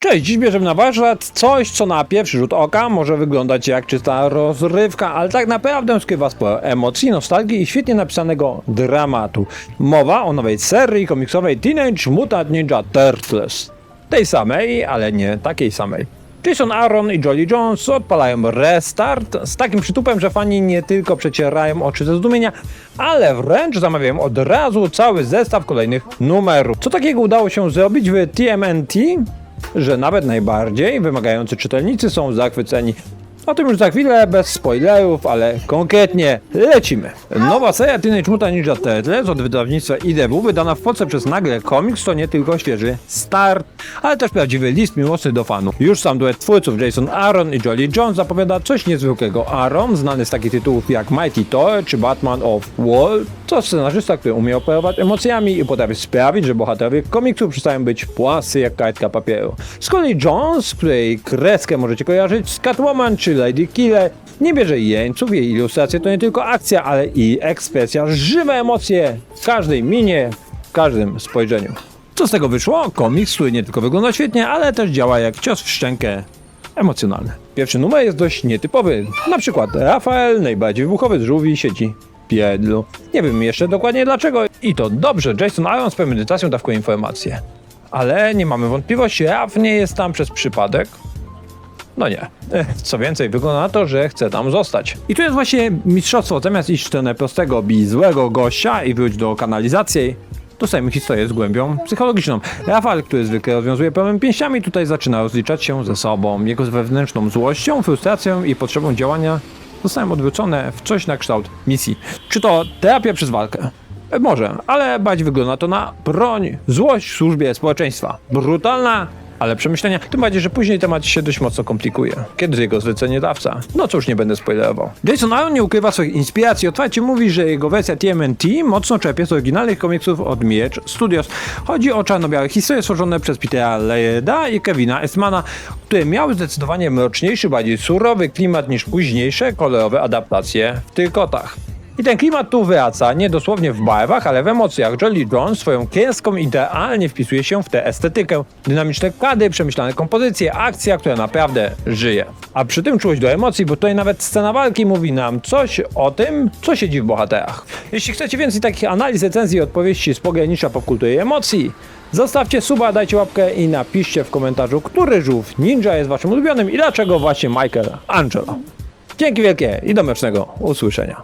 Cześć, dziś bierzemy na warsztat coś, co na pierwszy rzut oka może wyglądać jak czysta rozrywka, ale tak naprawdę skrywa sporo emocji, nostalgii i świetnie napisanego dramatu. Mowa o nowej serii komiksowej Teenage Mutant Ninja Turtles. Tej samej, ale nie takiej samej. Jason Aaron i Jolly Jones odpalają restart z takim przytupem, że fani nie tylko przecierają oczy ze zdumienia, ale wręcz zamawiają od razu cały zestaw kolejnych numerów. Co takiego udało się zrobić w TMNT? Że nawet najbardziej wymagający czytelnicy są zachwyceni. O tym już za chwilę, bez spoilerów, ale konkretnie lecimy. Nowa seria Teenage Mutant Ninja Turtles od wydawnictwa IDW wydana w Polsce przez Nagle Comics to nie tylko świeży start, ale też prawdziwy list miłosny do fanów. Już sam duet twórców Jason Aaron i Jolly Jones zapowiada coś niezwykłego. Aaron, znany z takich tytułów jak Mighty Thor czy Batman of Wall, to scenarzysta, który umie operować emocjami i potrafi sprawić, że bohaterowie komiksu przestają być płascy jak kartka papieru. Z kolei Jones, której kreskę możecie kojarzyć z Catwoman czy Lady Killer, nie bierze jeńców, jej ilustracje to nie tylko akcja, ale i ekspresja, żywe emocje w każdej minie, w każdym spojrzeniu. Co z tego wyszło? Komiks, który nie tylko wygląda świetnie, ale też działa jak cios w szczękę emocjonalny. Pierwszy numer jest dość nietypowy. Na przykład Rafael, najbardziej wybuchowy z żółwi sieci Piedlu. Nie wiem jeszcze dokładnie dlaczego i to dobrze, Jason Aaron z premedytacją dawkuje informacje. Ale nie mamy wątpliwości, Raf nie jest tam przez przypadek. No nie. Co więcej, wygląda na to, że chce tam zostać. I tu jest właśnie mistrzostwo. Zamiast iść w stronę prostego, bij złego gościa i wrócić do kanalizacji, dostajemy historię z głębią psychologiczną. Rafał, który zwykle rozwiązuje problem pięściami, tutaj zaczyna rozliczać się ze sobą. Jego wewnętrzną złością, frustracją i potrzebą działania zostają odwrócone w coś na kształt misji. Czy to terapia przez walkę? E, Może, ale bać wygląda to na broń, złość w służbie społeczeństwa. Brutalna, ale przemyślenia, tym bardziej, że później temat się dość mocno komplikuje. Kiedy jego zleceniodawca? No cóż, nie będę spoilerował. Jason Aaron nie ukrywa swoich inspiracji, otwarcie mówi, że jego wersja TMNT mocno czerpie z oryginalnych komiksów od Miecz Studios. Chodzi o czarno-białe historie stworzone przez Petera Lairda i Kevina Estmana, które miały zdecydowanie mroczniejszy, bardziej surowy klimat niż późniejsze kolorowe adaptacje w Tyrkotach. I ten klimat tu wraca, nie dosłownie w barwach, ale w emocjach. Jolly Jones swoją kieską idealnie wpisuje się w tę estetykę. Dynamiczne kady, przemyślane kompozycje, akcja, która naprawdę żyje. A przy tym czułość do emocji, bo tutaj nawet scena walki mówi nam coś o tym, co siedzi w bohaterach. Jeśli chcecie więcej takich analiz, recenzji i odpowiedzi z pogranicza popkultury i emocji, zostawcie suba, dajcie łapkę i napiszcie w komentarzu, który żółw ninja jest waszym ulubionym i dlaczego właśnie Michael Angelo. Dzięki wielkie i do usłyszenia.